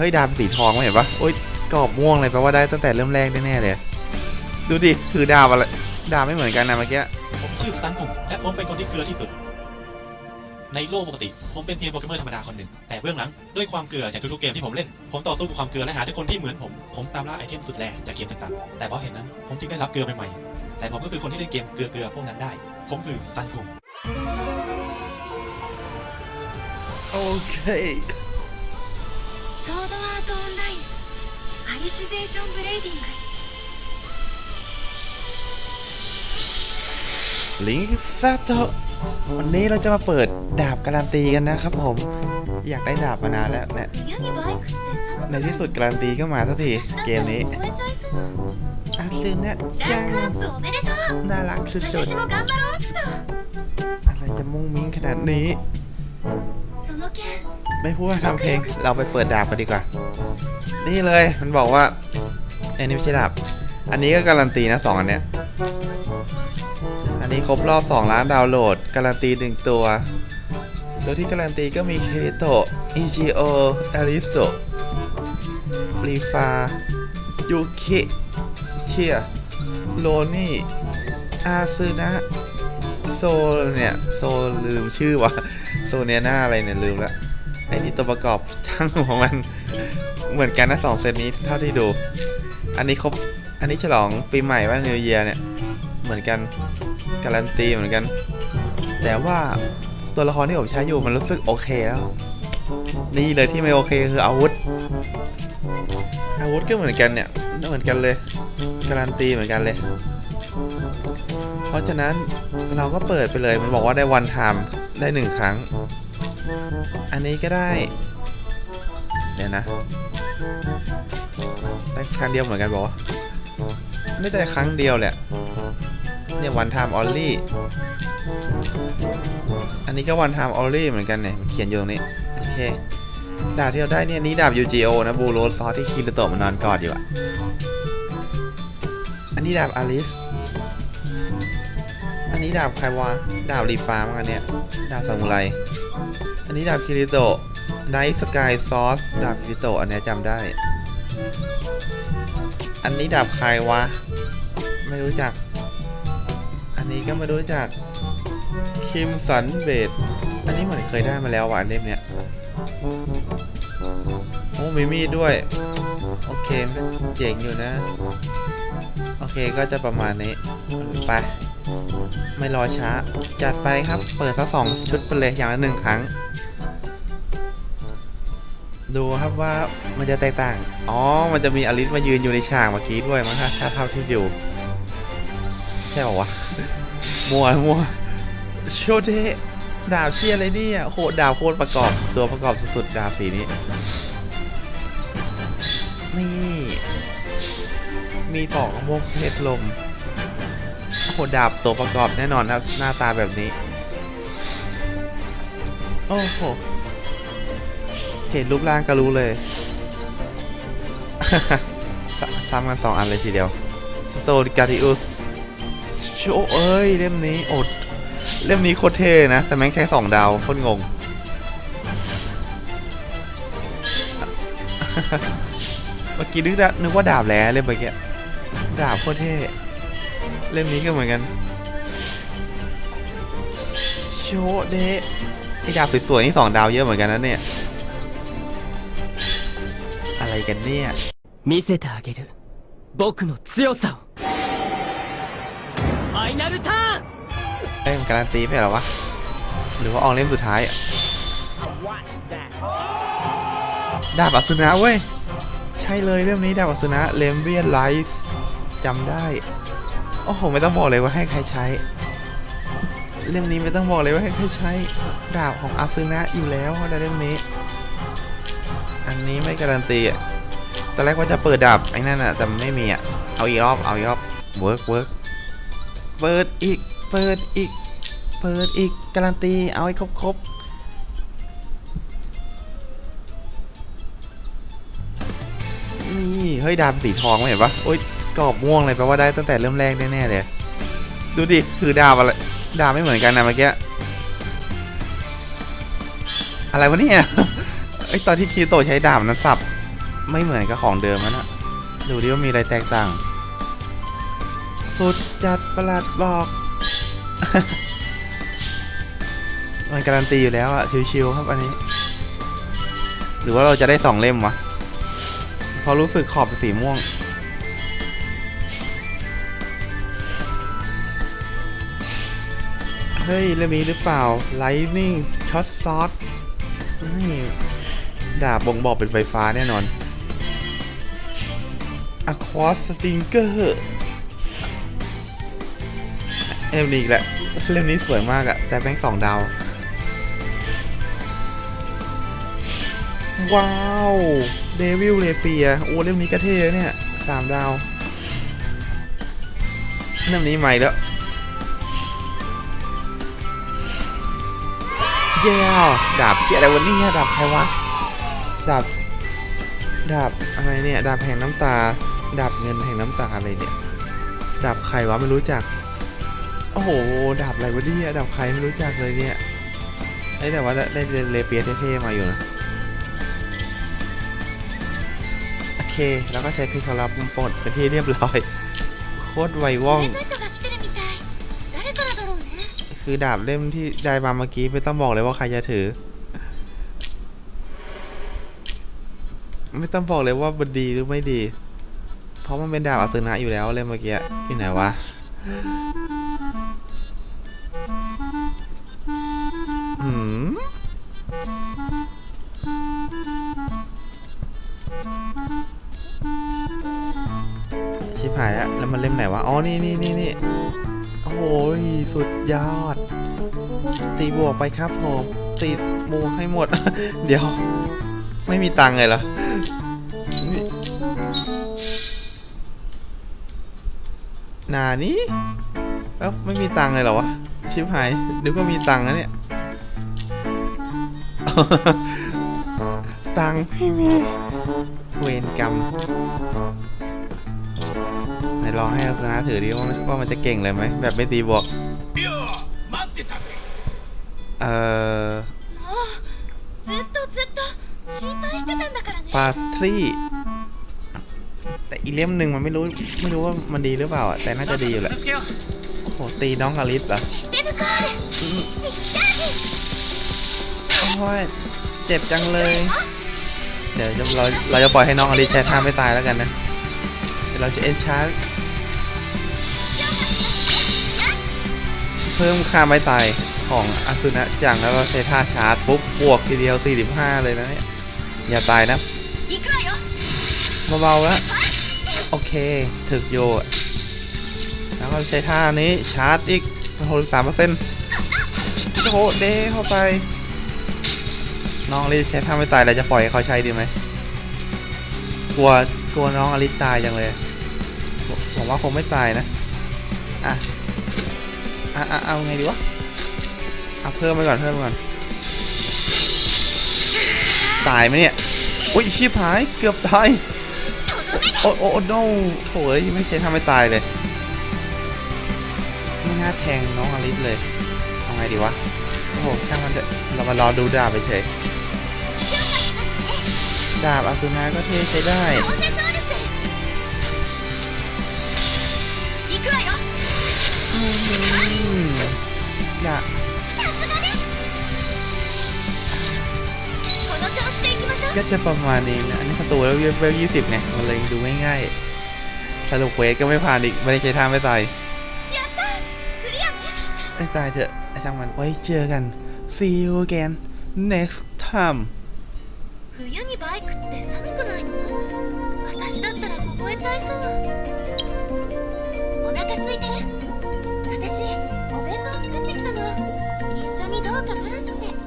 เฮ้ยดาบสีทองไม่เห็นปะโอ้ยกรอบม่วงเลยแปลว่าได้ตั้งแต่เริ่มแรกแน่ๆเลย ดูดิถือดาบอะไรดาบไม่เหมือนกันนะเมื่อกี้ผมชื่อสตันคุงและผมเป็นคนที่เกลือที่สุด ในโลกปกติ ผมเป็นเพียงโปรแกรมเมอร์ธรรมดาคนหนึ่งแต่เบื้องหลังด้วยความเกลือจากทุกๆเกมที่ผมเล่น ผมต่อสู้กับความเกลือและหาทุกคนที่เหมือนผมผมตามล่าไอเทมสุดแรงจากเกมต่างๆแต่เพราะเห็นนั้นผมจึงได้รับเกลือใหม่ๆแต่ผมก็คือคนที่เล่นเกมเกลือเกลือๆพวกนั้นได้ ผมคือสตันคุงโอเค ソードアートオンラインアリシゼーションブレイディング ลิงซาโตะวันนี้เราจะมาเปิดดาบการันตีกันนะครับผม อยากได้ดาบมานานแล้วเนี่ย 冬にバイクって寒 ใน くない ที่สุดการันตีก็มาสักที 私だっ เก て มนี้ もう超えちゃいそう อาซึนะ ラ จั ン ง クアップおめでとう น่ารักสุด 私も頑張ろうっと ๆอะไรจะมุ้งมิ้งขนาดนี้ その剣 ไม่พูดว่าทำเพลง เราไปเปิดดาบกันดีกว่า นี่เลยมันบอกว่าอันนี้ไม่ใช่ดาบ อันนี้ก็การันตีนะสองอันเนี้ย อันนี้ครบรอบ 2 ล้านดาวน์โหลด การันตีหนึ่งตัว ตัวที่การันตีก็มีเคโตะอิจิโออริสโตรีฟายูคิเทียโลนี่อาซึนะโซเนี่ย โซลืมชื่อวะโซเนียนาอะไรเนี่ย ลืมละไอ้นี่ ตัวประกอบทั้งของมันเหมือนกันนะสองเซตนี้เท่าที่ดู อันนี้ครบ อันนี้ฉลองปีใหม่ว่า New Year เนี่ย เหมือนกัน การันตีเหมือนกัน แต่ว่าตัวละครที่ผมใช้อยู่มันรู้สึกโอเคแล้ว นี่เลยที่ไม่โอเคคืออาวุธ อาวุธก็เหมือนกันเนี่ยเหมือนกันเลย การันตีเหมือนกันเลย เพราะฉะนั้นเราก็เปิดไปเลย มันบอกว่าได้วันไทม์ได้หนึ่งครั้ง อันนี้ก็ได้ เดี๋ยวนะได้ครั้งเดียวเหมือนกันบอกไม่ได้ครั้งเดียวแหละ เนี่ยวันไทม์ออลลี่ อันนี้ก็วันไทม์ออลลี่เหมือนกันเนี่ยมันเขียนอยู่ตรงนี้ โอเค ดาบที่เราได้เนี่ยนี่ดาบ UGO นะบูโรซอสที่คิริโตะมันนอนกอดอยู่อะอันนี้ดาบอลิส นนี้ดาบใครวะ ดาบรีฟาร์มอันเนี้ย ดาบซามูไร อันนี้ดาบคิริโตะไนท์สกายซอส ดาบคิริโตะอันเนี้ยจำได้ อันนี้ดาบใครวะ ไม่รู้จัก อันนี้ก็ไม่รู้จัก คิมสันเบดอันนี้เหมือนเคยได้มาแล้วว่ะอันเล่มเนี้ยโอ้มีมีดด้วย โอเคเจ๋งอยู่นะ โอเคก็จะประมาณนี้ ไป ไม่รอช้า จัดไปครับ เปิดสักสองชุดไปเลยอย่างละหนึ่งครั้ง ดูครับว่ามันจะแตกต่าง อ๋อ มันจะมีอลิสมายืนอยู่ในฉากเมื่อกี้ด้วยมั้งคะถ้าเท่าที่อยู่ ใช่ป่าวะ มัวมัวโชเดดาบเชียอะไรเนี่ยโคดาบโคตรประกอบตัวประกอบสุดๆดาบสีนี้ นี่ มีปอกมงเพชรลม โหดาบตัวประกอบแน่นอนครับ หน้าตาแบบนี้ โอ้โห เห็นรูปร่างก็รู้เลย ซ้ำกันสองอันเลยทีเดียวสโตนการิอุสโชเอ้ย เล่มนี้อด เล่มนี้โคตรเท่นะ แต่แม่งแค่สองดาวโคตรงง เมื่อกี้นึกได้นึกว่าดาบแล้วเล่มเมื่อกี้ดาบโคตรเท่ เล่มนี้ก็เหมือนกัน โชเดะไอ้ดาบสวยๆนี่สองดาวเยอะเหมือนกันนะเนี่ย อะไรกันเนี่ย 見せてあげる僕の強さをファイナルターン เอ้ยมันการันตีไม่ใช่เหรอวะ หรือว่าออกเล่มสุดท้ายอะดาบอัศนะเว้ย ใช่เลยเรื่องนี้ดาบอัศนะเลมเบียนไลส์จำได้ โอ้โหไม่ต้องบอกเลยว่าให้ใครใช้ เล่มนี้ไม่ต้องบอกเลยว่าให้ใครใช้ดาบของอาซึนะอยู่แล้วในเล่มนี้ อันนี้ไม่การันตีอะตอนแรกว่าจะเปิดดาบไอ้นั่นอะแต่ไม่มีอะเอาอีกรอบเอาอีกรอบเวิร์กเวิร์กเปิดอีกเปิดอีกเปิดอีกการันตีเอาให้ครบครบนี่ เฮ้ย ดาบสีทองไม่เห็นปะโอ้ย กรอบม่วงเลยแปลว่าได้ตั้งแต่เริ่มแรกแน่ๆเลยดูดิถือดาบอะไรดาบไม่เหมือนกันนะเมื่อกี้อะไรวะเนี่ยไอตอนที่คีโตใช้ดาบนั้นสับ ไม่เหมือนกับของเดิมนะดูดิว่ามีอะไรแตกต่าง สุดจัดประหลาดบอก มันการันตีอยู่แล้วอะชิวๆครับอันนี้ หรือว่าเราจะได้สองเล่มวะเพราะรู้สึกขอบสีม่วง เฮ้ยเล่มนี้หรือเปล่า Lightning Shot Sword ดาบบ่งบอกเป็นไฟฟ้าแน่นอน Aqua Stinger เล่มนี้อีกแหละเล่มนี้สวยมากอะแต่แบงสองดาว ว้าวเดวิลเลเปียโอ้เล่มนี้ก็เท่เนี่ยสามดาว เล่มนี้ใหม่แล้ว เย้ดาบที่อะไรวะเนี่ยดาบใครวะ ดาบ ดาบอะไรเนี่ย ดาบแห่งน้ำตา ดาบเงินแห่งน้ำตาอะไรเนี่ย ดาบใครวะไม่รู้จัก โอ้โห ดาบอะไรวะเนี่ยดาบใครไม่รู้จักเลยเนี่ยเอ้ยแต่ว่าได้ได้เลเปียเท่ๆมาอยู่นะ โอเค แล้วก็ใช้พิคาราปุ่มปลดเป็นที่เรียบร้อย โคตรไวว่อง คือดาบเล่มที่ได้มาเมื่อกี้ไม่ต้องบอกเลยว่าใครจะถือ ไม่ต้องบอกเลยว่ามันดีหรือไม่ดี เพราะมันเป็นดาบอาสนะอยู่แล้วเล่มเมื่อกี้ที่ไหนวะอืมชิบหายแล้วแล้วมันเล่มไหนวะ อ๋อ นี่นี่นี่นี่โอ้โหสุดยอด ตีบวกไปครับผมตีบวกให้หมด เดี๋ยว ไม่มีตังค์เลยเหรอนี่นานี้เอ้าไม่มีตังค์เลยเหรอวะ ชิบหายนึกว่ามีตังค์นะเนี่ย ตังค์ไม่มี เวรกรรมไหนลองให้อาสนะถือดิว่ามันว่ามันจะเก่งเลยไหม แบบไม่ตีบวก เออปาทรีแต่อีเล่มหนึ่งมันไม่รู้ไม่รู้ว่ามันดีหรือเปล่าอะแต่น่าจะดีอยู่แหละโอ้โหตีน้องอลิสเหรอโอ้ยเจ็บจังเลย เดี๋ยวเราเราจะปล่อยให้น้องอลิสใช้ท่าไม่ตายแล้วกันนะเเราจะเอ็นชาร์จเพิ่มค่าไม่ตาย ของอาสุนะจังแล้วก็าใช้ท่าชาร์จปุ๊บบวกทีเดียว 45 เลยนะเนี่ยอย่าตายนะเบาๆแล้วโอเคถึกโยแล้วก็ใช้ท่านี้ชาร์จอีก63เปอร์เซ็นต์โหเดเข้าไป น้องอลิใช้ท่าไม่ตายเราจะปล่อยเขาใช้ดีไหมกลัวกลัวน้องอลิซตายจังเลยผมว่าคงไม่ตายนะ อะ อะเอาไงดีวะ เอาเพิ่มไปก่อนเพิ่มไปก่อน ตายไหมเนี่ยอุ้ยชิบหายเกือบตาย โอ้โอ้โอ้โถเอ้ยไม่ใช่ทำให้ตายเลยไม่น่าแทงน้องอลิสเลยเอาไงดีวะโอ้โหช่างมันเถอะเรามารอดูดาบไปเฉยดาบอาซูนาก็เท่ใช้ได้ ก็จะประมาณนี้นะ อันนี้สตูแล้วเวลยี่สิบไงมันเลยดูง่ายๆสรุปเควสก็ไม่ผ่านอีก ไม่ได้ใช้ท่าไม่ตายไม่ตายเถอะช่างมันไว้เจอกัน see you again next time 冬いて私お弁当作ってきたの一緒にどうかなって